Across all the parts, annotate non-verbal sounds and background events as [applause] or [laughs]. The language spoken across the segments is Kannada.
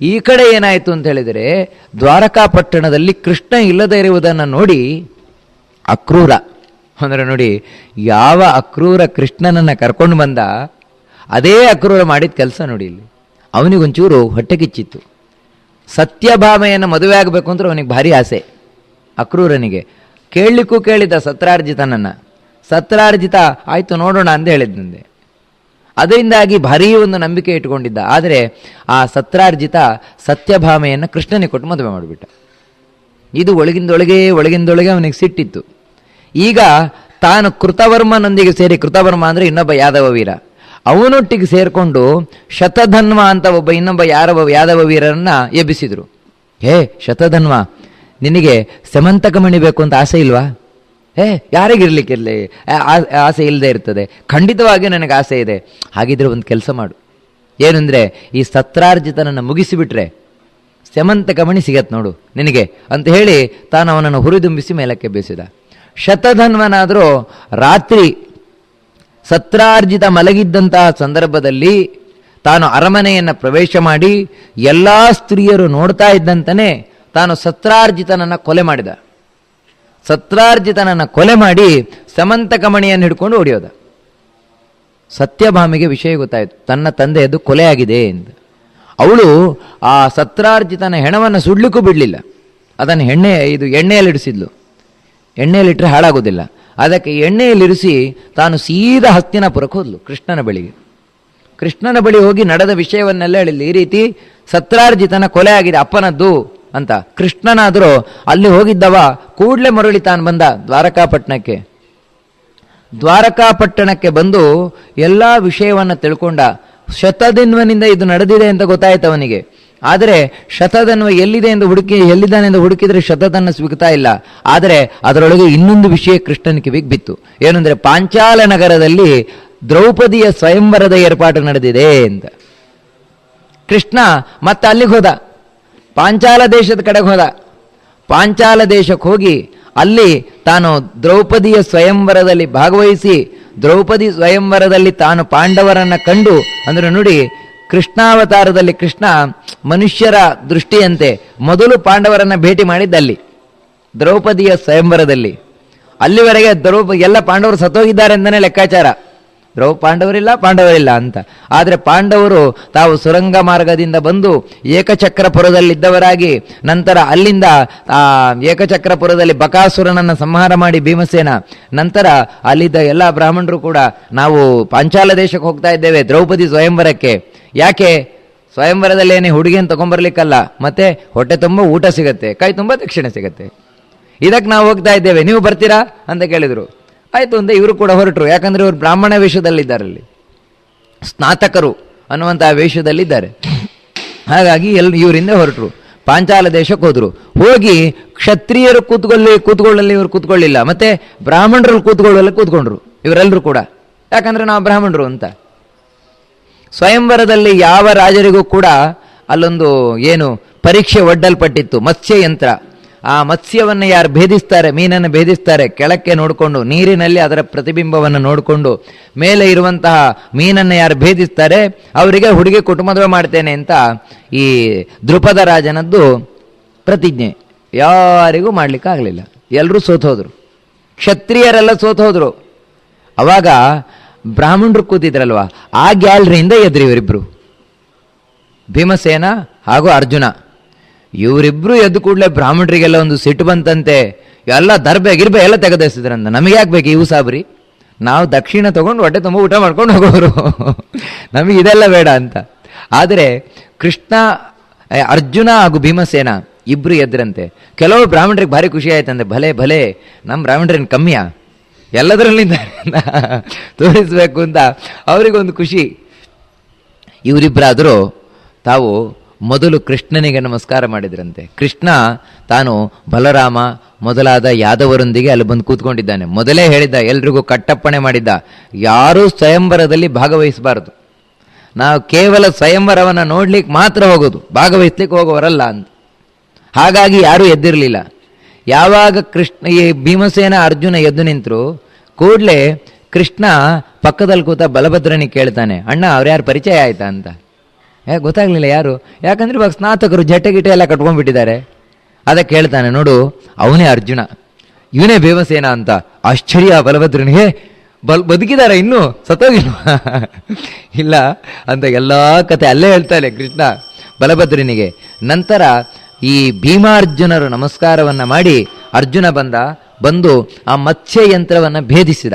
ಈ ಕಡೆ ಏನಾಯಿತು ಅಂತ ಹೇಳಿದರೆ ದ್ವಾರಕಾಪಟ್ಟಣದಲ್ಲಿ ಕೃಷ್ಣ ಇಲ್ಲದೆ ಇರುವುದನ್ನು ನೋಡಿ ಅಕ್ರೂರ. ಅಂದರೆ ನೋಡಿ, ಯಾವ ಅಕ್ರೂರ ಕೃಷ್ಣನನ್ನು ಕರ್ಕೊಂಡು ಬಂದ, ಅದೇ ಅಕ್ರೂರ ಮಾಡಿದ ಕೆಲಸ ನೋಡಿ ಇಲ್ಲಿ. ಅವನಿಗೊಂಚೂರು ಹೊಟ್ಟೆ ಕಿಚ್ಚಿತ್ತು ಸತ್ಯಭಾಮೆಯನ್ನು ಮದುವೆ ಆಗಬೇಕು ಅಂದ್ರೆ ಅವನಿಗೆ ಭಾರಿ ಆಸೆ. ಅಕ್ರೂರನಿಗೆ. ಕೇಳಲಿಕ್ಕೂ ಕೇಳಿದ ಸತ್ರಾರ್ಜಿತನನ್ನು. ಸತ್ರಾರ್ಜಿತ, ಆಯಿತು ನೋಡೋಣ ಅಂತ ಹೇಳಿದ್ನಂದೆ ಅದರಿಂದಾಗಿ ಭಾರೀ ಒಂದು ನಂಬಿಕೆ ಇಟ್ಕೊಂಡಿದ್ದ ಆದರೆ ಆ ಸತ್ರಾರ್ಜಿತ ಸತ್ಯಭಾಮೆಯನ್ನು ಕೃಷ್ಣನಿಗೆ ಕೊಟ್ಟು ಮದುವೆ ಮಾಡಿಬಿಟ್ಟ. ಇದು ಒಳಗಿಂದೊಳಗೆ ಒಳಗಿಂದೊಳಗೆ ಅವನಿಗೆ ಸಿಟ್ಟಿತ್ತು. ಈಗ ತಾನು ಕೃತವರ್ಮನೊಂದಿಗೆ ಸೇರಿ, ಕೃತವರ್ಮ ಅಂದರೆ ಇನ್ನೊಬ್ಬ ಯಾದವ ವೀರ. ಅವನೊಟ್ಟಿಗೆ ಸೇರಿಕೊಂಡು ಶತಧನ್ವ ಅಂತ ಒಬ್ಬ ಇನ್ನೊಬ್ಬ ಯಾರವ, ಯಾದವ ವೀರರನ್ನ ಎಬ್ಬಿಸಿದರು. ಹೇ ಶತಧನ್ವ, ನಿನಗೆ ಸಮಂತಕ ಮಣಿಬೇಕು ಅಂತ ಆಸೆ ಇಲ್ವಾ? ಏ ಯಾರಿಗಿರ್ಲಿಕ್ಕಿರಲಿ ಆಸೆ ಇಲ್ಲದೆ ಇರ್ತದೆ. ಖಂಡಿತವಾಗಿ ನನಗೆ ಆಸೆ ಇದೆ. ಹಾಗಿದ್ರೆ ಒಂದು ಕೆಲಸ ಮಾಡು. ಏನಂದರೆ ಈ ಸತ್ರಾರ್ಜಿತನನ್ನು ಮುಗಿಸಿಬಿಟ್ರೆ ಗಮನ ಸಿಗತ್ತೆ ನೋಡು ನಿನಗೆ. ಅಂತ ಹೇಳಿ ತಾನು ಅವನನ್ನು ಹುರಿದುಂಬಿಸಿ ಮೇಲಕ್ಕೆ ಬೇಸಿದ. ಶತಧನ್ವನಾದರೂ ರಾತ್ರಿ ಸತ್ರಾರ್ಜಿತ ಮಲಗಿದ್ದಂತಹ ಸಂದರ್ಭದಲ್ಲಿ ತಾನು ಅರಮನೆಯನ್ನು ಪ್ರವೇಶ ಮಾಡಿ ಎಲ್ಲ ಸ್ತ್ರೀಯರು ನೋಡ್ತಾ ಇದ್ದಂತನೇ ತಾನು ಸತ್ರಾರ್ಜಿತನನ್ನು ಕೊಲೆ ಮಾಡಿದ. ಸತ್ರಾರ್ಜಿತನನ್ನು ಕೊಲೆ ಮಾಡಿ ಸಮಂತಕಮಣಿಯನ್ನು ಹಿಡ್ಕೊಂಡು ಹೊಡೆಯೋದ ಸತ್ಯಭಾಮಿಗೆ ವಿಷಯ ಗೊತ್ತಾಯಿತು. ತನ್ನ ತಂದೆಯದು ಕೊಲೆಯಾಗಿದೆ ಎಂದು. ಅವಳು ಆ ಸತ್ರಾರ್ಜಿತನ ಹೆಣವನ್ನು ಸುಡ್ಲಿಕ್ಕೂ ಬಿಡಲಿಲ್ಲ. ಅದನ್ನು ಎಣ್ಣೆ, ಇದು ಎಣ್ಣೆಯಲ್ಲಿಡಿಸಿದ್ಲು ಎಣ್ಣೆಯಲ್ಲಿಟ್ಟರೆ ಹಾಳಾಗೋದಿಲ್ಲ. ಅದಕ್ಕೆ ಎಣ್ಣೆಯಲ್ಲಿರಿಸಿ ತಾನು ಸೀದಾ ಹಸ್ತಿನಾಪುರಕ್ಕೆ ಹೋದ್ಲು, ಕೃಷ್ಣನ ಬಳಿಗೆ. ಕೃಷ್ಣನ ಬಳಿ ಹೋಗಿ ನಡೆದ ವಿಷಯವನ್ನೆಲ್ಲ ಹೇಳಿಲ್ಲ ಈ ರೀತಿ ಸತ್ರಾರ್ಜಿತನ ಕೊಲೆ ಆಗಿದೆ, ಅಪ್ಪನದ್ದು. ಅಂತ. ಕೃಷ್ಣನಾದರೂ ಅಲ್ಲಿ ಹೋಗಿದ್ದವ, ಕೂಡಲೇ ಮರಳಿ ತಾನು ಬಂದ ದ್ವಾರಕಾಪಟ್ಟಣಕ್ಕೆ. ದ್ವಾರಕಾಪಟ್ಟಣಕ್ಕೆ ಬಂದು ಎಲ್ಲ ವಿಷಯವನ್ನು ತಿಳ್ಕೊಂಡ. ಶತದಿನ್ವನಿಂದ ಇದು ನಡೆದಿದೆ ಅಂತ ಗೊತ್ತಾಯ್ತು ಅವನಿಗೆ. ಆದರೆ ಶತಧನ್ವ ಎಲ್ಲಿದೆ ಎಂದು ಹುಡುಕಿ, ಎಲ್ಲಿದ್ದಾನೆ ಎಂದು ಹುಡುಕಿದರೆ ಶತದನ್ನು ಸಿಗ್ತಾ ಇಲ್ಲ. ಆದರೆ ಅದರೊಳಗೆ ಇನ್ನೊಂದು ವಿಷಯ ಕೃಷ್ಣನ ಕಿವಿಗೆ ಬಿತ್ತು. ಏನಂದ್ರೆ ಪಾಂಚಾಲ ನಗರದಲ್ಲಿ ದ್ರೌಪದಿಯ ಸ್ವಯಂವರದ ಏರ್ಪಾಟು ನಡೆದಿದೆ ಅಂತ. ಕೃಷ್ಣ ಮತ್ತೆ ಅಲ್ಲಿಗೆ ಹೋದ. ಪಾಂಚಾಲ ದೇಶದ ಕಡೆಗೆ ಹೋದ. ಪಾಂಚಾಲ ದೇಶಕ್ಕೆ ಹೋಗಿ ಅಲ್ಲಿ ತಾನು ದ್ರೌಪದಿಯ ಸ್ವಯಂವರದಲ್ಲಿ ಭಾಗವಹಿಸಿ ದ್ರೌಪದಿ ಸ್ವಯಂವರದಲ್ಲಿ ತಾನು ಪಾಂಡವರನ್ನು ಕಂಡು ಅಂದ್ರೆ ನೋಡಿ ಕೃಷ್ಣಾವತಾರದಲ್ಲಿ ಕೃಷ್ಣ ಮನುಷ್ಯರ ದೃಷ್ಟಿಯಂತೆ ಮೊದಲು ಪಾಂಡವರನ್ನು ಭೇಟಿ ಮಾಡಿದ್ದಲ್ಲಿ, ದ್ರೌಪದಿಯ ಸ್ವಯಂವರದಲ್ಲಿ. ಅಲ್ಲಿವರೆಗೆ ದ್ರೌಪ ಎಲ್ಲ ಪಾಂಡವರು ಸತ್ತೋಗಿದ್ದಾರೆ ಅಂತಲೇ ಲೆಕ್ಕಾಚಾರ. ದ್ರೌ ಪಾಂಡವರಿಲ್ಲ ಪಾಂಡವರಿಲ್ಲ ಅಂತ. ಆದರೆ ಪಾಂಡವರು ತಾವು ಸುರಂಗ ಮಾರ್ಗದಿಂದ ಬಂದು ಏಕಚಕ್ರಪುರದಲ್ಲಿದ್ದವರಾಗಿ ನಂತರ ಅಲ್ಲಿಂದ, ಆ, ಏಕಚಕ್ರಪುರದಲ್ಲಿ ಬಕಾಸುರನನ್ನು ಸಂಹಾರ ಮಾಡಿ ಭೀಮಸೇನ. ನಂತರ ಅಲ್ಲಿದ್ದ ಎಲ್ಲ ಬ್ರಾಹ್ಮಣರು ಕೂಡ ನಾವು ಪಾಂಚಾಲ ದೇಶಕ್ಕೆ ಹೋಗ್ತಾ ಇದ್ದೇವೆ, ದ್ರೌಪದಿ ಸ್ವಯಂವರಕ್ಕೆ. ಯಾಕೆ? ಸ್ವಯಂವರದಲ್ಲೇನೆ ಹುಡುಗಿಯನ್ನು ತಗೊಂಬರ್ಲಿಕ್ಕಲ್ಲ ಮತ್ತೆ ಹೊಟ್ಟೆ ತುಂಬ ಊಟ ಸಿಗತ್ತೆ, ಕೈ ತುಂಬ ದಕ್ಷಿಣ ಸಿಗತ್ತೆ. ಇದಕ್ಕೆ ನಾವು ಹೋಗ್ತಾ ಇದ್ದೇವೆ. ನೀವು ಬರ್ತೀರಾ? ಅಂತ ಕೇಳಿದರು. ಆಯಿತು ಅಂದರೆ ಇವರು ಕೂಡ ಹೊರಟರು. ಯಾಕಂದರೆ ಇವರು ಬ್ರಾಹ್ಮಣ ವೇಷದಲ್ಲಿದ್ದಾರೆ ಅಲ್ಲಿ ಸ್ನಾತಕರು ಅನ್ನುವಂಥ ವೇಷದಲ್ಲಿದ್ದಾರೆ. ಹಾಗಾಗಿ ಎಲ್ ಇವರಿಂದ ಹೊರಟರು. ಪಾಂಚಾಲ ದೇಶಕ್ಕೆ ಹೋದರು. ಹೋಗಿ ಕ್ಷತ್ರಿಯರು ಕೂತ್ಕೊಳ್ಳಿ ಕೂತ್ಕೊಳ್ಳಲ್ಲಿ ಇವರು ಕೂತ್ಕೊಳ್ಳಿಲ್ಲ. ಮತ್ತೆ ಬ್ರಾಹ್ಮಣರು ಕೂತ್ಕೊಳ್ಳಲ್ಲಿ ಕೂತ್ಕೊಂಡ್ರು. ಇವರೆಲ್ಲರೂ ಕೂಡ. ಯಾಕಂದರೆ ನಾವು ಬ್ರಾಹ್ಮಣರು ಅಂತ. ಸ್ವಯಂವರದಲ್ಲಿ ಯಾವ ರಾಜರಿಗೂ ಕೂಡ ಅಲ್ಲೊಂದು ಏನು ಪರೀಕ್ಷೆ ಒಡ್ಡಲ್ಪಟ್ಟಿತ್ತು. ಮತ್ಸ್ಯ ಯಂತ್ರ ಆ ಮತ್ಸ್ಯವನ್ನು ಯಾರು ಭೇದಿಸ್ತಾರೆ, ಮೀನನ್ನು ಭೇದಿಸ್ತಾರೆ, ಕೆಳಕ್ಕೆ ನೋಡಿಕೊಂಡು, ನೀರಿನಲ್ಲಿ ಅದರ ಪ್ರತಿಬಿಂಬವನ್ನು ನೋಡಿಕೊಂಡು, ಮೇಲೆ ಇರುವಂತಹ ಮೀನನ್ನು ಯಾರು ಭೇದಿಸ್ತಾರೆ, ಅವರಿಗೆ ಹುಡುಗಿ ಕೊಟ್ಟು ಮದುವೆ ಮಾಡ್ತೇನೆ ಅಂತ ಈ ದೃಪದ ರಾಜನದ್ದು ಪ್ರತಿಜ್ಞೆ. ಯಾರಿಗೂ ಮಾಡಲಿಕ್ಕಾಗಲಿಲ್ಲ. ಎಲ್ಲರೂ ಸೋತೋದ್ರು ಕ್ಷತ್ರಿಯರೆಲ್ಲ ಸೋತೋದ್ರು ಅವಾಗ ಬ್ರಾಹ್ಮಣರು ಕೂತಿದ್ರಲ್ವಾ? ಆ ಗ್ಯಾಲ್ರಿಯಿಂದ ಎದ್ರಿ ಇವರಿಬ್ರು. ಭೀಮಸೇನ ಹಾಗೂ ಅರ್ಜುನ. ಇವರಿಬ್ರು ಎದ್ದು ಕೂಡಲೇ ಬ್ರಾಹ್ಮಣರಿಗೆಲ್ಲ ಒಂದು ಸಿಟ್ಟು ಬಂತಂತೆ. ಎಲ್ಲ ದರ್ಬೆ, ಗಿರ್ಬೆ ಎಲ್ಲ ತೆಗೆದಿಸಿದ್ರಂತ. ನಮಗೆ ಯಾಕೆ ಬೇಕು ಇವು ಸಾಬ್ರಿ ನಾವು ದಕ್ಷಿಣ ತಗೊಂಡು ಹೊಟ್ಟೆ ತುಂಬ ಊಟ ಮಾಡ್ಕೊಂಡು ಹೋಗೋರು. ನಮಗೆ ಇದೆಲ್ಲ ಬೇಡ ಅಂತ. ಆದರೆ ಕೃಷ್ಣ ಅರ್ಜುನ ಹಾಗೂ ಭೀಮಸೇನ ಇಬ್ರು ಎದ್ರಂತೆ. ಕೆಲವು ಬ್ರಾಹ್ಮಣರಿಗೆ ಭಾರಿ ಖುಷಿ ಆಯ್ತಂತೆ. ಭಲೆ ಭಲೆ ನಮ್ಮ ಬ್ರಾಹ್ಮಣರೇನು ಕಮ್ಮಿಯ ಎಲ್ಲದರಲ್ಲಿಂದ [laughs] ತೋರಿಸ್ಬೇಕು ಅಂತ. ಅವರಿಗೊಂದು ಖುಷಿ. ಇವರಿಬ್ಬರಾದರೂ ತಾವು ಮೊದಲು ಕೃಷ್ಣನಿಗೆ ನಮಸ್ಕಾರ ಮಾಡಿದ್ರಂತೆ. ಕೃಷ್ಣ ತಾನು ಬಲರಾಮ ಮೊದಲಾದ ಯಾದವರೊಂದಿಗೆ ಅಲ್ಲಿ ಬಂದು ಕೂತ್ಕೊಂಡಿದ್ದಾನೆ. ಮೊದಲೇ ಹೇಳಿದ್ದ, ಎಲ್ರಿಗೂ ಕಟ್ಟಪ್ಪಣೆ ಮಾಡಿದ್ದ. ಯಾರೂ ಸ್ವಯಂವರದಲ್ಲಿ ಭಾಗವಹಿಸಬಾರದು. ನಾವು ಕೇವಲ ಸ್ವಯಂವರವನ್ನು ನೋಡ್ಲಿಕ್ಕೆ ಮಾತ್ರ ಹೋಗೋದು, ಭಾಗವಹಿಸ್ಲಿಕ್ಕೆ ಹೋಗೋವರಲ್ಲ ಅಂತ. ಹಾಗಾಗಿ ಯಾರೂ ಎದ್ದಿರಲಿಲ್ಲ. ಯಾವಾಗ ಕೃಷ್ಣ, ಈ ಭೀಮಸೇನ ಅರ್ಜುನ ಎದ್ದು ನಿಂತರು, ಕೂಡಲೇ ಕೃಷ್ಣ ಪಕ್ಕದಲ್ಲಿ ಕೂತ ಬಲಭದ್ರನಿಗೆ ಕೇಳ್ತಾನೆ, ಅಣ್ಣ, ಅವ್ರ್ಯಾರು ಪರಿಚಯ ಆಯ್ತಾ? ಅಂತ. ಏ, ಗೊತ್ತಾಗಲಿಲ್ಲ ಯಾರು? ಯಾಕಂದ್ರೆ ಇವಾಗ ಸ್ನಾತಕರು ಜಟೆ ಗಿಟೆ ಎಲ್ಲ ಕಟ್ಕೊಂಡ್ಬಿಟ್ಟಿದ್ದಾರೆ. ಅದಕ್ಕೆ ಹೇಳ್ತಾನೆ ನೋಡು, ಅವನೇ ಅರ್ಜುನ. ಇವನೇ ಭೀಮಸೇನ ಅಂತ. ಆಶ್ಚರ್ಯ, ಬಲಭದ್ರನಿಗೆ ಬಲ್, ಬದುಕಿದಾರ ಇನ್ನೂ, ಸತ್ತೋಗಿಲ್ವಾ? ಇಲ್ಲ, ಅಂತ ಎಲ್ಲ ಕತೆ ಅಲ್ಲೇ ಹೇಳ್ತಾನೆ ಕೃಷ್ಣ ಬಲಭದ್ರನಿಗೆ. ನಂತರ ಈ ಭೀಮಾರ್ಜುನರು ನಮಸ್ಕಾರವನ್ನು ಮಾಡಿ ಅರ್ಜುನ ಬಂದ, ಬಂದು ಆ ಮತ್ಸ್ಯ ಯಂತ್ರವನ್ನು ಭೇದಿಸಿದ.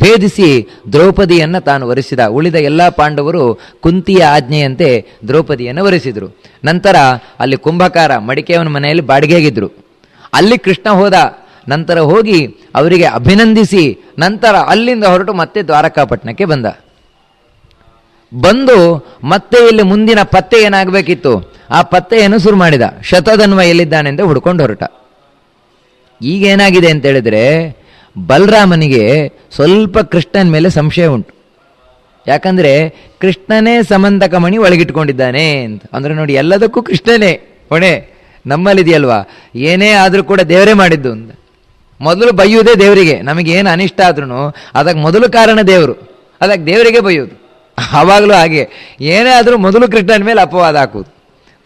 ಭೇದಿಸಿ ದ್ರೌಪದಿಯನ್ನು ತಾನು ವರಿಸಿದ. ಉಳಿದ ಎಲ್ಲ ಪಾಂಡವರು ಕುಂತಿಯ ಆಜ್ಞೆಯಂತೆ ದ್ರೌಪದಿಯನ್ನು ವರಿಸಿದರು. ನಂತರ ಅಲ್ಲಿ ಕುಂಭಕಾರ ಮಡಿಕೆಯವನ ಮನೆಯಲ್ಲಿ ಬಾಡಿಗೆಗಿದ್ರು ಅಲ್ಲಿ ಕೃಷ್ಣ ಹೋದ. ನಂತರ ಹೋಗಿ ಅವರಿಗೆ ಅಭಿನಂದಿಸಿ ನಂತರ ಅಲ್ಲಿಂದ ಹೊರಟು ಮತ್ತೆ ದ್ವಾರಕಾಪಟ್ಟಣಕ್ಕೆ ಬಂದ. ಬಂದು ಮತ್ತೆ ಇಲ್ಲಿ ಮುಂದಿನ ಪತ್ತೆ ಏನಾಗಬೇಕಿತ್ತು? ಆ ಪತ್ತೆಯನ್ನು ಶುರು ಮಾಡಿದ. ಶತಧನ್ವ ಎಲ್ಲಿದ್ದಾನೆಂದು ಹುಡ್ಕೊಂಡು ಹೊರಟ. ಈಗ ಏನಾಗಿದೆ ಅಂತ ಹೇಳಿದ್ರೆ ಬಲರಾಮನಿಗೆ ಸ್ವಲ್ಪ ಕೃಷ್ಣನ ಮೇಲೆ ಸಂಶಯ ಉಂಟು. ಯಾಕಂದ್ರೆ ಕೃಷ್ಣನೇ ಸಮಂತಕ ಮಣಿ ಒಳಗಿಟ್ಕೊಂಡಿದ್ದಾನೆ ಅಂತ. ಅಂದ್ರೆ ನೋಡಿ, ಎಲ್ಲದಕ್ಕೂ ಕೃಷ್ಣನೇ, ಹೊಣೆ, ನಮ್ಮಲ್ಲಿದೆಯಲ್ವಾ? ಏನೇ ಆದರೂ ಕೂಡ ದೇವರೇ ಮಾಡಿದ್ದು ಅಂತ. ಮೊದಲು ಬೈಯುವುದೇ ದೇವರಿಗೆ. ಏನು ಅನಿಷ್ಟ ಆದ್ರೂ ಅದಕ್ಕೆ ಮೊದಲು ಕಾರಣ ದೇವರು. ಅದಕ್ಕೆ ದೇವರಿಗೆ ಬೈಯೋದು ಆವಾಗಲೂ ಹಾಗೆ. ಏನೇ ಆದರೂ ಮೊದಲು ಕೃಷ್ಣನ ಮೇಲೆ ಅಪವಾದ ಹಾಕುವುದು.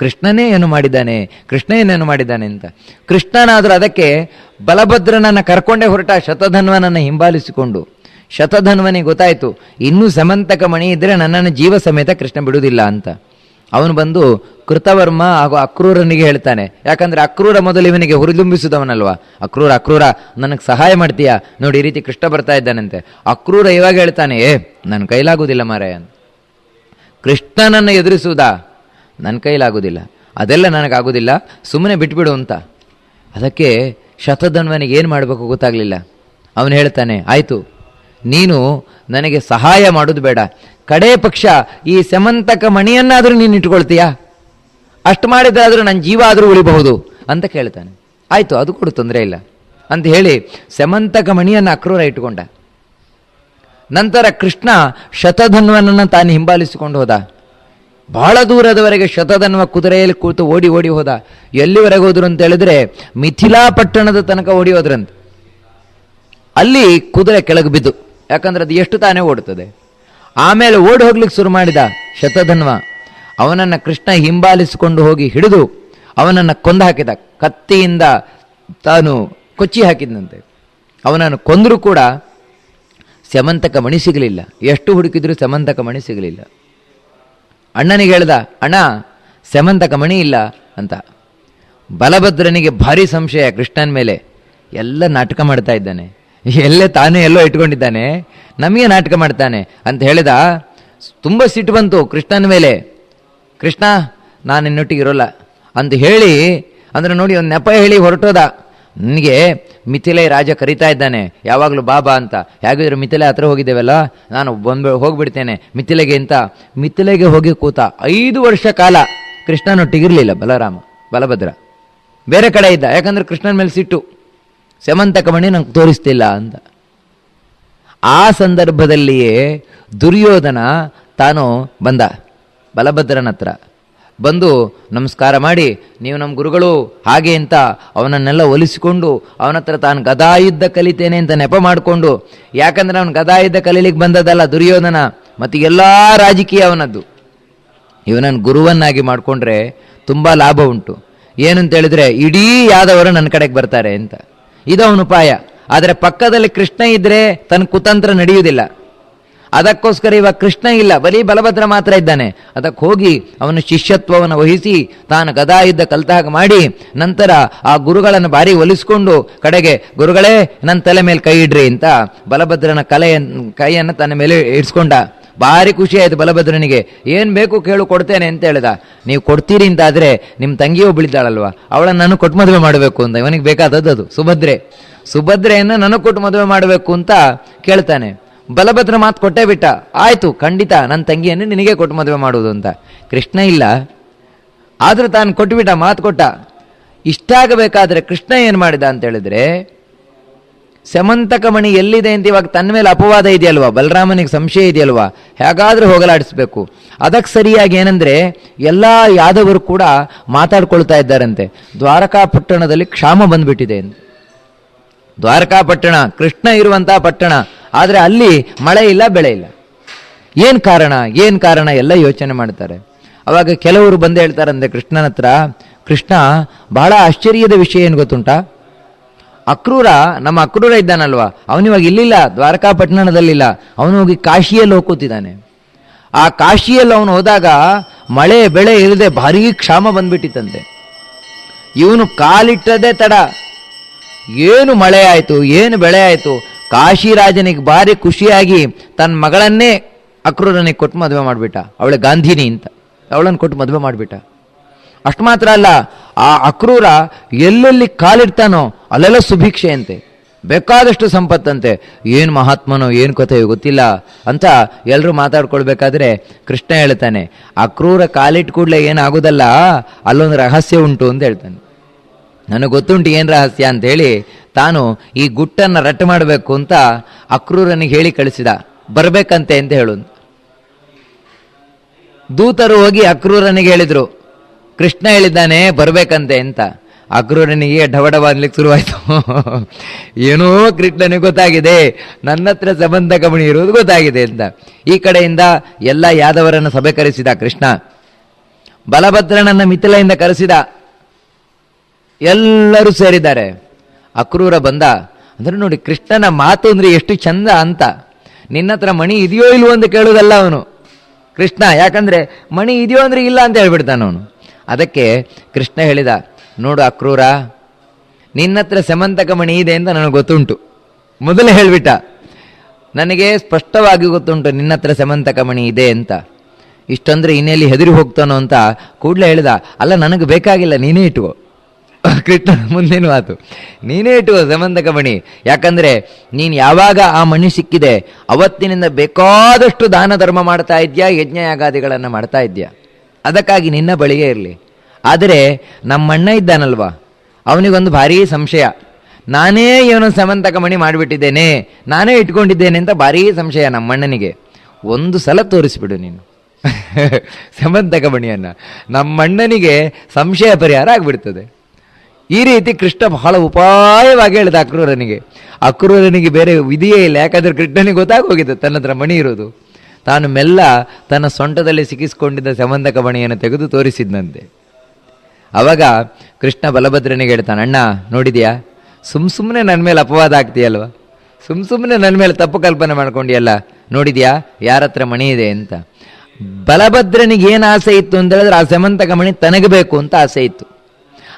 ಕೃಷ್ಣನೇ ಏನು ಮಾಡಿದ್ದಾನೆ? ಕೃಷ್ಣ ಏನೇನು ಮಾಡಿದ್ದಾನೆ ಅಂತ. ಕೃಷ್ಣನಾದರೂ ಅದಕ್ಕೆ ಬಲಭದ್ರನನ್ನು ಕರ್ಕೊಂಡೇ ಹೊರಟ ಶತಧನ್ವನನ್ನು ಹಿಂಬಾಲಿಸಿಕೊಂಡು. ಶತಧನ್ವನಿಗೆ ಗೊತ್ತಾಯಿತು, ಇನ್ನೂ ಸಮಂತಕ ಮಣಿ ಇದ್ದರೆ ನನ್ನನ್ನು ಜೀವ ಸಮೇತ ಕೃಷ್ಣ ಬಿಡುವುದಿಲ್ಲ ಅಂತ. ಅವನು ಬಂದು ಕೃತವರ್ಮ ಹಾಗೂ ಅಕ್ರೂರನಿಗೆ ಹೇಳ್ತಾನೆ. ಯಾಕಂದರೆ ಅಕ್ರೂರ ಮೊದಲು ಇವನಿಗೆ ಹುರಿದುಂಬಿಸಿದವನಲ್ವಾ? ಅಕ್ರೂರ ಅಕ್ರೂರ, ನನಗೆ ಸಹಾಯ ಮಾಡ್ತೀಯಾ? ನೋಡಿ, ಈ ರೀತಿ ಕೃಷ್ಣ ಬರ್ತಾ ಇದ್ದಾನಂತೆ. ಅಕ್ರೂರ ಇವಾಗ ಹೇಳ್ತಾನೆ, ಏ ನನ್ನ ಕೈಲಾಗುವುದಿಲ್ಲ ಮಾರಾಯ ಕೃಷ್ಣನನ್ನು ಎದುರಿಸುವುದಾ? ನನ್ನ ಕೈಲಾಗೋದಿಲ್ಲ ಅದೆಲ್ಲ ನನಗಾಗೋದಿಲ್ಲ ಸುಮ್ಮನೆ ಬಿಟ್ಬಿಡು ಅಂತ. ಅದಕ್ಕೆ ಶತಧನ್ವನಿಗೆ ಏನು ಮಾಡಬೇಕು ಗೊತ್ತಾಗಲಿಲ್ಲ. ಅವನು ಹೇಳ್ತಾನೆ, ಆಯಿತು, ನೀನು ನನಗೆ ಸಹಾಯ ಮಾಡೋದು ಬೇಡ. ಕಡೇ ಪಕ್ಷ, ಈ ಸಮಂತಕ ಮಣಿಯನ್ನಾದರೂ ನೀನು ಇಟ್ಕೊಳ್ತೀಯಾ ಅಷ್ಟು ಮಾಡಿದ್ರಾದರೂ ನನ್ನ ಜೀವ ಆದರೂ ಉಳಿಬಹುದು ಅಂತ ಕೇಳ್ತಾನೆ. ಆಯಿತು, ಅದು ಕೂಡ ತೊಂದರೆ ಇಲ್ಲ ಅಂತ ಹೇಳಿ ಸಮಂತಕ ಮಣಿಯನ್ನು ಅಕ್ರೂರ ಇಟ್ಕೊಂಡ ನಂತರ ಕೃಷ್ಣ ಶತಧನ್ವನನ್ನು ತಾನು ಹಿಂಬಾಲಿಸಿಕೊಂಡು ಹೋದ. ಬಹಳ ದೂರದವರೆಗೆ ಶತಧನ್ವ ಕುದುರೆಯಲ್ಲಿ ಕೂತು ಓಡಿ ಓಡಿ ಹೋದ. ಎಲ್ಲಿವರೆಗೆ ಹೋದ್ರು ಅಂತ ಹೇಳಿದ್ರೆ, ಮಿಥಿಲಾ ಪಟ್ಟಣದ ತನಕ ಓಡಿ ಹೋದ್ರಂತೆ. ಅಲ್ಲಿ ಕುದುರೆ ಕೆಳಗೆ ಬಿದ್ದು. ಯಾಕಂದ್ರೆ ಅದು ಎಷ್ಟು ತಾನೇ ಓಡುತ್ತದೆ. ಆಮೇಲೆ ಓಡಿ ಹೋಗ್ಲಿಕ್ಕೆ ಶುರು ಮಾಡಿದ ಶತಧನ್ವ ಅವನನ್ನ ಕೃಷ್ಣ ಹಿಂಬಾಲಿಸಿಕೊಂಡು ಹೋಗಿ ಹಿಡಿದು, ಅವನನ್ನು ಕೊಂದು ಹಾಕಿದ. ಕತ್ತಿಯಿಂದ ತಾನು ಕೊಚ್ಚಿ ಹಾಕಿದಂತೆ ಅವನನ್ನು ಕೊಂದರೂ ಕೂಡ, ಸಮಂತಕ ಮಣಿ ಸಿಗಲಿಲ್ಲ. ಎಷ್ಟು ಹುಡುಕಿದ್ರೂ ಸಮಂತಕ ಮಣಿ ಸಿಗಲಿಲ್ಲ. ಅಣ್ಣನಿಗೆ ಹೇಳ್ದ, ಅಣ್ಣ ಸೆಮಂತಕ ಮಣಿ ಇಲ್ಲ ಅಂತ. ಬಲಭದ್ರನಿಗೆ ಭಾರಿ ಸಂಶಯ ಕೃಷ್ಣನ ಮೇಲೆ. ಎಲ್ಲ ನಾಟಕ ಮಾಡ್ತಾ ಇದ್ದಾನೆ. ಎಲ್ಲೇ ತಾನೇ ಎಲ್ಲೋ ಇಟ್ಕೊಂಡಿದ್ದಾನೆ, ನಮಗೆ ನಾಟಕ ಮಾಡ್ತಾನೆ ಅಂತ ಹೇಳಿದ, ತುಂಬ ಸಿಟ್ಟು ಬಂತು ಕೃಷ್ಣನ ಮೇಲೆ. ಕೃಷ್ಣ ನಾನು ನಿನ್ನೊಟ್ಟಿಗೆ ಇರೋಲ್ಲ ಅಂತ ಹೇಳಿ, ಅಂದ್ರೆ ನೋಡಿ ಒಂದು ನೆಪ ಹೇಳಿ ಹೊರಟೋದ. ನನಗೆ ಮಿಥಿಲೆ ರಾಜ ಕರಿತಾ ಇದ್ದಾನೆ. ಯಾವಾಗಲೂ ಬಾಬಾ ಅಂತ. ಹೇಗಿದ್ರು ಮಿಥಿಲೆ ಹತ್ರ ಹೋಗಿದ್ದೇವಲ್ಲ? ನಾನು ಬಂದು ಹೋಗ್ಬಿಡ್ತೇನೆ. ಮಿಥಿಲೆಗೆ ಅಂತ ಮಿಥಿಲೆಗೆ ಹೋಗಿ ಕೂತ. ಐದು ವರ್ಷ ಕಾಲ ಕೃಷ್ಣನೊಟ್ಟಿಗಿರಲಿಲ್ಲ ಬಲರಾಮ, ಬಲಭದ್ರ. ಬೇರೆ ಕಡೆ ಇದ್ದ. ಯಾಕಂದ್ರೆ ಕೃಷ್ಣನ ಮೇಲೆ ಸಿಟ್ಟು. ಶಮಂತ ಮಣಿ ನಂಗೆ ತೋರಿಸ್ತಿಲ್ಲ ಅಂತ. ಆ ಸಂದರ್ಭದಲ್ಲಿಯೇ ದುರ್ಯೋಧನ ತಾನು ಬಂದ. ಬಲಭದ್ರನ ಹತ್ರ. ಬಂದು ನಮಸ್ಕಾರ ಮಾಡಿ, ನೀವು ನಮ್ಮ ಗುರುಗಳು, ಹಾಗೆ ಅಂತ ಅವನನ್ನೆಲ್ಲ ಒಲಿಸಿಕೊಂಡು, ಅವನ ಹತ್ರ ತಾನು ಗದಾಯುದ್ಧ ಕಲಿತೇನೆ ಅಂತ ನೆಪ ಮಾಡಿಕೊಂಡು, ಯಾಕಂದ್ರೆ ಅವನು ಗದಾಯುದ್ಧ ಕಲೀಲಿಕ್ಕೆ ಬಂದದಲ್ಲ ದುರ್ಯೋಧನ, ಮತ್ತು ಎಲ್ಲ ರಾಜಕೀಯ ಅವನದ್ದು. ಇವನನ್ನು ಗುರುವನ್ನಾಗಿ ಮಾಡಿಕೊಂಡ್ರೆ ತುಂಬ ಲಾಭ ಉಂಟು. ಏನಂತ ಹೇಳಿದ್ರೆ, ಇಡೀ ಯಾದವರು ನನ್ನ ಕಡೆಗೆ ಬರ್ತಾರೆ ಅಂತ. ಇದು ಅವನ ಉಪಾಯ. ಆದರೆ ಪಕ್ಕದಲ್ಲಿ ಕೃಷ್ಣ ಇದ್ದರೆ ತನ್ನ ಕುತಂತ್ರ ನಡೆಯುವುದಿಲ್ಲ. ಅದಕ್ಕೋಸ್ಕರ ಇವಾಗ ಕೃಷ್ಣ ಇಲ್ಲ, ಬರೀ ಬಲಭದ್ರ ಮಾತ್ರ ಇದ್ದಾನೆ. ಅದಕ್ಕೆ ಹೋಗಿ ಅವನು ಶಿಷ್ಯತ್ವವನ್ನು ವಹಿಸಿ, ತಾನು ಕಲಿತ ಕಲ್ತಾಗ ಮಾಡಿ, ನಂತರ ಆ ಗುರುಗಳನ್ನು ಬಾರಿ ಒಲಿಸ್ಕೊಂಡು, ಕಡೆಗೆ, ಗುರುಗಳೇ ನನ್ನ ತಲೆ ಮೇಲೆ ಕೈ ಇಡ್ರಿ ಅಂತ ಬಲಭದ್ರನ ಕಲೆಯ, ಕೈಯನ್ನು ತನ್ನ ಮೇಲೆ ಇಡ್ಸ್ಕೊಂಡ. ಭಾರಿ ಖುಷಿ ಆಯಿತು ಬಲಭದ್ರನಿಗೆ. ಏನು ಬೇಕು ಕೇಳು, ಕೊಡ್ತೇನೆ ಅಂತ ಹೇಳಿದ. ನೀವು ಕೊಡ್ತೀರಿ ಅಂತಾದರೆ ನಿಮ್ಮ ತಂಗಿ ಒಬ್ಬಳಿದ್ದಾಳಲ್ವ ಅವಳನ್ನು ನಾನು ಕೊಟ್ಟು ಮದುವೆ ಮಾಡಬೇಕು ಅಂತ. ಇವನಿಗೆ ಬೇಕಾದದ್ದು ಅದು. ಸುಭದ್ರೆ. ಸುಭದ್ರೆಯನ್ನು ನನಗೆ ಕೊಟ್ಟು ಮದುವೆ ಮಾಡಬೇಕು ಅಂತ ಕೇಳ್ತಾನೆ. ಬಲಭದ್ರ ಮಾತು ಕೊಟ್ಟೇ ಬಿಟ್ಟ. ಆಯ್ತು, ಖಂಡಿತ ನನ್ನ ತಂಗಿಯನ್ನು ನಿನಗೆ ಕೊಟ್ಟು ಮದುವೆ ಮಾಡುವುದು ಅಂತ. ಕೃಷ್ಣ ಇಲ್ಲ. ಆದರೂ ತಾನು ಕೊಟ್ಟುಬಿಟ್ಟ ಮಾತು ಕೊಟ್ಟ. ಇಷ್ಟ ಆಗಬೇಕಾದ್ರೆ ಕೃಷ್ಣ ಏನು ಮಾಡಿದ ಅಂತ ಹೇಳಿದ್ರೆ ಸಮಂತಕ ಮಣಿ ಎಲ್ಲಿದೆ ಅಂತ ಇವಾಗ ತನ್ನ ಮೇಲೆ ಅಪವಾದ ಇದೆಯಲ್ವಾ? ಬಲರಾಮನಿಗೆ ಸಂಶಯ ಇದೆಯಲ್ವಾ? ಹೇಗಾದರೂ ಹೋಗಲಾಡಿಸ್ಬೇಕು. ಅದಕ್ಕೆ ಸರಿಯಾಗಿ ಏನಂದ್ರೆ, ಎಲ್ಲ ಯಾದವರು ಕೂಡ ಮಾತಾಡ್ಕೊಳ್ತಾ ಇದ್ದಾರಂತೆ. ದ್ವಾರಕಾ ಪಟ್ಟಣದಲ್ಲಿ ಕ್ಷಾಮ ಬಂದ್ಬಿಟ್ಟಿದೆ. ದ್ವಾರಕಾ ಪಟ್ಟಣ, ಕೃಷ್ಣ ಇರುವಂತಹ ಪಟ್ಟಣ. ಆದರೆ ಅಲ್ಲಿ ಮಳೆ ಇಲ್ಲ, ಬೆಳೆ ಇಲ್ಲ. ಏನು ಕಾರಣ? ಏನು ಕಾರಣ? ಎಲ್ಲ ಯೋಚನೆ ಮಾಡ್ತಾರೆ. ಅವಾಗ ಕೆಲವರು ಬಂದು ಹೇಳ್ತಾರಂತೆ, ಕೃಷ್ಣನ ಹತ್ರ, ಕೃಷ್ಣ, ಬಹಳ ಆಶ್ಚರ್ಯದ ವಿಷಯ ಏನು ಗೊತ್ತುಂಟಾ? ಅಕ್ರೂರ, ನಮ್ಮ ಅಕ್ರೂರ ಇದ್ದಾನಲ್ವಾ? ಅವನಿವಾಗ ಇಲ್ಲಿಲ್ಲ, ದ್ವಾರಕಾಪಟ್ಟಣದಲ್ಲಿಲ್ಲ. ಅವನು ಹೋಗಿ ಕಾಶಿಯಲ್ಲಿ ಹೋಗ್ಕೋತಿದ್ದಾನೆ ಆ ಕಾಶಿಯಲ್ಲಿ ಅವನು ಹೋದಾಗ ಮಳೆ, ಬೆಳೆ ಇಲ್ಲದೆ ಭಾರೀ ಕ್ಷಾಮ ಬಂದ್ಬಿಟ್ಟಿತ್ತಂತೆ. ಇವನು ಕಾಲಿಟ್ಟದೇ ತಡ. ಏನು ಮಳೆ ಆಯಿತು? ಏನು ಬೆಳೆ ಆಯಿತು? ಕಾಶಿರಾಜನಿಗೆ ಭಾರಿ ಖುಷಿಯಾಗಿ ತನ್ನ ಮಗಳನ್ನೇ ಅಕ್ರೂರನಿಗೆ ಕೊಟ್ಟು ಮದುವೆ ಮಾಡಿಬಿಟ್ಟ. ಅವಳೆ ಗಾಂಧಿನಿ ಅಂತ. ಅವಳನ್ನು ಕೊಟ್ಟು ಮದುವೆ ಮಾಡಿಬಿಟ್ಟ. ಅಷ್ಟು ಮಾತ್ರ ಅಲ್ಲ, ಆ ಅಕ್ರೂರ ಎಲ್ಲೆಲ್ಲಿ ಕಾಲಿಡ್ತಾನೋ ಅಲ್ಲೆಲ್ಲ ಸುಭಿಕ್ಷೆಯಂತೆ. ಬೇಕಾದಷ್ಟು ಸಂಪತ್ತಂತೆ. ಏನು ಮಹಾತ್ಮನೋ, ಏನು ಕಥೆಯೋ ಗೊತ್ತಿಲ್ಲ. ಅಂತ ಎಲ್ಲರೂ ಮಾತಾಡ್ಕೊಳ್ಬೇಕಾದ್ರೆ ಕೃಷ್ಣ ಹೇಳ್ತಾನೆ, ಅಕ್ರೂರ ಕಾಲಿಟ್ಟು ಕೂಡಲೇ ಏನಾಗೋದಲ್ಲ, ಅಲ್ಲೊಂದು ರಹಸ್ಯ ಉಂಟು ಅಂತ ಹೇಳ್ತಾನೆ. ನನಗೆ ಗೊತ್ತುಂಟು ಏನು ರಹಸ್ಯ ಅಂತ ಹೇಳಿ ತಾನು ಈ ಗುಟ್ಟನ್ನು ರಟ್ಟು ಮಾಡಬೇಕು ಅಂತ ಅಕ್ರೂರನಿಗೆ ಹೇಳಿ ಕಳಿಸಿದ. ಬರಬೇಕಂತೆ ಅಂತ ಹೇಳು ದೂತರು ಹೋಗಿ ಅಕ್ರೂರನಿಗೆ ಹೇಳಿದರು, ಕೃಷ್ಣ ಹೇಳಿದ್ದಾನೆ, ಬರಬೇಕಂತೆ ಅಂತ. ಅಕ್ರೂರನಿಗೆ ಢವಢವ ಅನ್ಲಿಕ್ಕೆ ಶುರುವಾಯಿತು. [laughs] ಏನೋ ಕೃಷ್ಣನಿಗೆ ಗೊತ್ತಾಗಿದೆ, ನನ್ನ ಹತ್ರ ಸಂಬಂಧ ಕಮಣಿ ಇರುವುದು ಗೊತ್ತಾಗಿದೆ ಅಂತ. ಈ ಕಡೆಯಿಂದ ಎಲ್ಲ ಯಾದವರನ್ನು ಸಭೆ ಕರೆಸಿದ ಕೃಷ್ಣ. ಬಲಭದ್ರನನ್ನ ಮಿಥಿಲೆಯಿಂದ ಕರೆಸಿದ. ಎಲ್ಲರೂ ಸೇರಿದ್ದಾರೆ. ಅಕ್ರೂರ ಬಂದ. ಅಂದ್ರೆ ನೋಡಿ, ಕೃಷ್ಣನ ಮಾತು ಅಂದರೆ ಎಷ್ಟು ಚಂದ ಅಂತ. ನಿನ್ನ ಹತ್ರ ಮಣಿ ಇದೆಯೋ ಇಲ್ವೋ ಅಂತ ಕೇಳೋದಲ್ಲ ಅವನು. ಕೃಷ್ಣ, ಯಾಕಂದರೆ ಮಣಿ ಇದೆಯೋ ಅಂದರೆ ಇಲ್ಲ ಅಂತ ಹೇಳ್ಬಿಡ್ತಾನ ಅವನು. ಅದಕ್ಕೆ ಕೃಷ್ಣ ಹೇಳಿದ, ನೋಡು ಅಕ್ರೂರ, ನಿನ್ನ ಹತ್ರ ಸಮಂತಕ ಮಣಿ ಇದೆ ಅಂತ ನನಗೆ ಗೊತ್ತುಂಟು. ಮೊದಲೇ ಹೇಳಿಬಿಟ್ಟ. ನನಗೆ ಸ್ಪಷ್ಟವಾಗಿ ಗೊತ್ತುಂಟು ನಿನ್ನ ಹತ್ರ ಸಮಂತಕ ಮಣಿ ಇದೆ ಅಂತ. ಇಷ್ಟಂದ್ರೆ ಇನ್ನೆಲ್ಲಿ ಹೆದರಿ ಹೋಗ್ತಾನೋ ಅಂತ ಕೂಡಲೇ ಹೇಳಿದ, ಅಲ್ಲ, ನನಗೆ ಬೇಕಾಗಿಲ್ಲ, ನೀನೇ ಇಟ್ಕೋ. ಕೃಷ್ಣ ಮುಂದೇನು ಮಾತು. ನೀನೇ ಇಟ್ಟು ಸಮಂತಕ ಮಣಿ ಯಾಕಂದ್ರೆ ನೀನು ಯಾವಾಗ ಆ ಮಣಿ ಸಿಕ್ಕಿದೆ, ಅವತ್ತಿನಿಂದ ಬೇಕಾದಷ್ಟು ದಾನ ಧರ್ಮ ಮಾಡ್ತಾ ಇದ್ಯಾ ಯಜ್ಞ ಯಾಗಾದಿಗಳನ್ನು ಮಾಡ್ತಾ ಇದ್ಯಾ? ಅದಕ್ಕಾಗಿ ನಿನ್ನ ಬಳಿಗೆ ಇರಲಿ. ಆದರೆ ನಮ್ಮಣ್ಣ ಇದ್ದಾನಲ್ವಾ? ಅವನಿಗೊಂದು ಭಾರೀ ಸಂಶಯ. ನಾನೇ ಇವನು ಸಮಂತಕ ಮಣಿ ಮಾಡಿಬಿಟ್ಟಿದ್ದೇನೆ, ನಾನೇ ಇಟ್ಕೊಂಡಿದ್ದೇನೆ ಅಂತ ಭಾರೀ ಸಂಶಯ ನಮ್ಮಣ್ಣನಿಗೆ ಒಂದು ಸಲ ತೋರಿಸ್ಬಿಡು ನೀನು. [laughs] ಸಮಂತಕ ಮಣಿಯನ್ನ ನಮ್ಮಣ್ಣನಿಗೆ ಸಂಶಯ ಪರಿಹಾರ ಆಗ್ಬಿಡ್ತದೆ. ಈ ರೀತಿ ಕೃಷ್ಣ ಬಹಳ ಉಪಾಯವಾಗಿ ಹೇಳಿದ ಅಕ್ರೂರನಿಗೆ. ಅಕ್ರೂರನಿಗೆ ಬೇರೆ ವಿಧಿಯೇ ಇಲ್ಲ, ಯಾಕಂದ್ರೆ ಕೃಷ್ಣನಿಗೆ ಗೊತ್ತಾಗೋಗಿದೆ, ತನ್ನ ಹತ್ರ ಮಣಿ ಇರೋದು. ತಾನು ಮೆಲ್ಲ ತನ್ನ ಸೊಂಟದಲ್ಲಿ ಸಿಕ್ಕಿಸಿಕೊಂಡಿದ್ದ ಸಂಬಂಧಕ ಮಣಿಯನ್ನು ತೆಗೆದು ತೋರಿಸಿದ್ದಂತೆ ಅವಾಗ ಕೃಷ್ಣ ಬಲಭದ್ರನಿಗೆ ಹೇಳ್ತಾನೆ, ಅಣ್ಣ, ನೋಡಿದ್ಯಾ? ಸುಮ್ ಸುಮ್ಮನೆ ನನ್ನ ಮೇಲೆ ಅಪವಾದ ಆಗ್ತೀಯಲ್ವ? ಸುಮ್ ಸುಮ್ಮನೆ ನನ್ನ ಮೇಲೆ ತಪ್ಪು ಕಲ್ಪನೆ ಮಾಡ್ಕೊಂಡಿಯಲ್ಲ, ನೋಡಿದ್ಯಾ? ಯಾರ ಹತ್ರ ಮಣಿ ಇದೆ ಅಂತ. ಬಲಭದ್ರನಿಗೆ ಏನು ಆಸೆ ಇತ್ತು ಅಂತ ಹೇಳಿದ್ರೆ, ಆ ಸಮಂತಕ ಮಣಿ ತನಗೆ ಬೇಕು ಅಂತ ಆಸೆ ಇತ್ತು.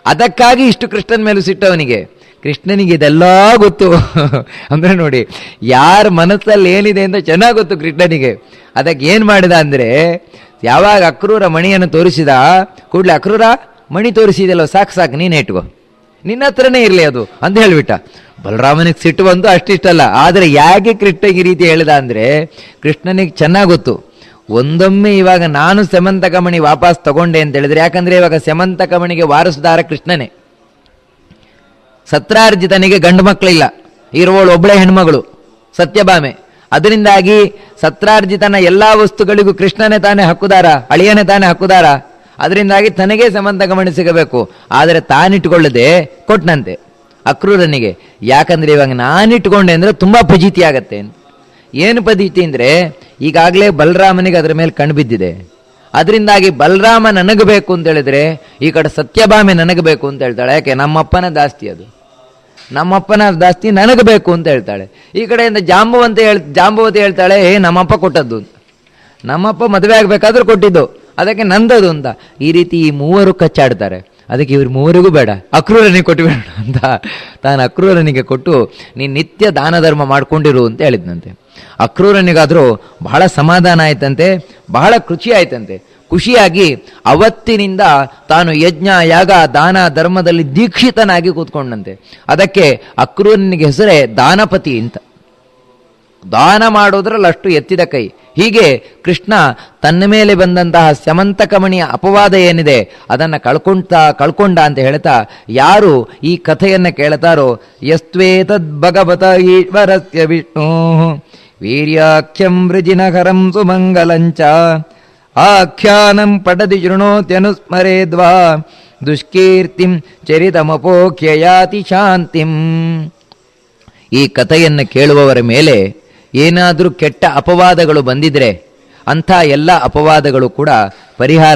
ಅದಕ್ಕಾಗಿ ಇಷ್ಟು ಕೃಷ್ಣನ ಮೇಲೂ ಸಿಟ್ಟವನಿಗೆ. ಕೃಷ್ಣನಿಗೆ ಇದೆಲ್ಲ ಗೊತ್ತು. [laughs] ಅಂದ್ರೆ ನೋಡಿ, ಯಾರ ಮನಸ್ಸಲ್ಲಿ ಏನಿದೆ ಅಂತ ಚೆನ್ನಾಗಿ ಗೊತ್ತು ಕೃಷ್ಣನಿಗೆ. ಅದಕ್ಕೆ ಏನು ಮಾಡಿದ ಅಂದ್ರೆ, ಯಾವಾಗ ಅಕ್ರೂರ ಮಣಿಯನ್ನು ತೋರಿಸಿದ, ಕೂಡಲೇ ಅಕ್ರೂರ ಮಣಿ ತೋರಿಸಿದೆಲ್ಲ ಸಾಕು ಸಾಕು, ನೀನು ಇಟ್ಕೋ ನಿನ್ನ ಹತ್ರನೇ ಇರಲಿ ಅದು ಅಂತ ಹೇಳಿಬಿಟ್ಟ. ಬಲರಾಮನಿಗೆ ಸಿಟ್ಟು ಬಂತು ಅಷ್ಟಿಷ್ಟಲ್ಲ. ಆದರೆ ಯಾಕೆ ಕೃಷ್ಣಗೆ ರೀತಿ ಹೇಳಿದ ಅಂದರೆ, ಕೃಷ್ಣನಿಗೆ ಚೆನ್ನಾಗಿ ಗೊತ್ತು. ಒಂದೊಮ್ಮೆ ಇವಾಗ ನಾನು ಸೆಮಂತಕಮಣಿ ವಾಪಸ್ ತಗೊಂಡೆ ಅಂತ ಹೇಳಿದ್ರೆ, ಯಾಕಂದ್ರೆ ಇವಾಗ ಸೆಮಂತಕಮಣಿಗೆ ವಾರಸುದಾರ ಕೃಷ್ಣನೇ. ಸತ್ರಾರ್ಜಿತನಿಗೆ ಗಂಡು ಮಕ್ಕಳಿಲ್ಲ, ಇರುವಳು ಒಬ್ಬಳೆ ಹೆಣ್ಮಗಳು, ಸತ್ಯಭಾಮೆ. ಅದರಿಂದಾಗಿ ಸತ್ರಾರ್ಜಿತನ ಎಲ್ಲಾ ವಸ್ತುಗಳಿಗೂ ಕೃಷ್ಣನೇ ತಾನೇ ಹಕ್ಕುದಾರ, ಅಳಿಯನೇ ತಾನೇ ಹಕ್ಕುದಾರ. ಅದರಿಂದಾಗಿ ತನಗೇ ಸಮಂತಕಮಣಿ ಸಿಗಬೇಕು. ಆದರೆ ತಾನಿಟ್ಟುಕೊಳ್ಳದೆ ಕೊಟ್ಟನಂತೆ ಅಕ್ರೂರನಿಗೆ. ಯಾಕಂದ್ರೆ ಇವಾಗ ನಾನಿಟ್ಕೊಂಡೆ ಅಂದ್ರೆ ತುಂಬಾ ಫಜೀತಿ ಆಗತ್ತೆ. ಏನು ಫಜೀತಿ ಅಂದ್ರೆ ಈಗಾಗಲೇ ಬಲರಾಮನಿಗೆ ಅದರ ಮೇಲೆ ಕಣ್ಣು ಬಿದ್ದಿದೆ. ಅದರಿಂದಾಗಿ ಬಲರಾಮ ನನಗೆ ಬೇಕು ಅಂತ ಹೇಳಿದ್ರೆ ಈ ಕಡೆ ಸತ್ಯಭಾಮೆ ನನಗೆ ಬೇಕು ಅಂತ ಹೇಳ್ತಾಳೆ. ಯಾಕೆ? ನಮ್ಮಪ್ಪನ ದಾಸ್ತಿ ಅದು. ನಮ್ಮಪ್ಪನ ದಾಸ್ತಿ ನನಗೆ ಬೇಕು ಅಂತ ಹೇಳ್ತಾಳೆ. ಈ ಕಡೆಯಿಂದ ಜಾಂಬವಂತ ಹೇಳ್, ಜಾಂಬವತಿ ಹೇಳ್ತಾಳೆ, ಏ, ನಮ್ಮಪ್ಪ ಕೊಟ್ಟದ್ದು ಅಂತ. ನಮ್ಮಪ್ಪ ಮದುವೆ ಆಗಬೇಕಾದ್ರೂ ಕೊಟ್ಟಿದ್ದು. ಅದಕ್ಕೆ ನಂದದು ಅಂತ. ಈ ರೀತಿ ಈ ಮೂವರು ಕಚ್ಚಾಡ್ತಾರೆ. ಅದಕ್ಕೆ ಇವ್ರು ಮೂವರಿಗೂ ಬೇಡ. ಅಕ್ರೂರನಿಗೆ ಕೊಟ್ಟುಬೇಡ ಅಂತ. ತಾನು ಅಕ್ರೂರನಿಗೆ ಕೊಟ್ಟು ನೀನು ನಿತ್ಯ ದಾನ ಧರ್ಮ ಮಾಡ್ಕೊಂಡಿರು ಅಂತ ಹೇಳಿದ್ನಂತೆ. ಅಕ್ರೂರನಿಗಾದರೂ ಬಹಳ ಸಮಾಧಾನ ಆಯ್ತಂತೆ, ಬಹಳ ಖುಷಿ ಆಯ್ತಂತೆ. ಖುಷಿಯಾಗಿ ಅವತ್ತಿನಿಂದ ತಾನು ಯಜ್ಞ, ಯಾಗ, ದಾನ, ಧರ್ಮದಲ್ಲಿ ದೀಕ್ಷಿತನಾಗಿ ಕೂತ್ಕೊಂಡಂತೆ. ಅದಕ್ಕೆ ಅಕ್ರೂರನಿಗೆ ಹೆಸರೇ ದಾನಪತಿ ಅಂತ. ದಾನ ಮಾಡೋದ್ರಲ್ಲಿ ಅಷ್ಟು ಎತ್ತಿದ ಕೈ. ಹೀಗೆ ಕೃಷ್ಣ ತನ್ನ ಮೇಲೆ ಬಂದಂತಹ ಸ್ಯಮಂತಕಮಣಿಯ ಅಪವಾದ ಏನಿದೆ, ಅದನ್ನು ಕಳ್ಕೊಂತ ಕಳ್ಕೊಂಡ ಅಂತ ಹೇಳ್ತಾ, ಯಾರು ಈ ಕಥೆಯನ್ನು ಕೇಳ್ತಾರೋ ಯಸ್ತ್ವೇತದ್ ಭಗವತ ಈಶ್ವರಸ್ಯ ವಿಷ್ಣು. ವೀರ್ಯಾಖ್ಯಂ ವೃಜಿನಕರಂ ಸುಮಂಗಲಂಚ. ಆಖ್ಯಾನಂ ಪಡದಿ ಶೃಣೋತ್ಯನುಸ್ಮರೇದ್ವಾ. ದುಷ್ಕೀರ್ತಿಂ ಚರಿತಮಪೋಖ್ಯಯಾತಿ ಶಾಂತಿಂ. ಈ ಕಥೆಯನ್ನು ಕೇಳುವವರ ಮೇಲೆ ಏನಾದರೂ ಕೆಟ್ಟ ಅಪವಾದಗಳು ಬಂದಿದ್ರೆ ಅಂಥ ಎಲ್ಲ ಅಪವಾದಗಳು ಕೂಡ ಪರಿಹಾರ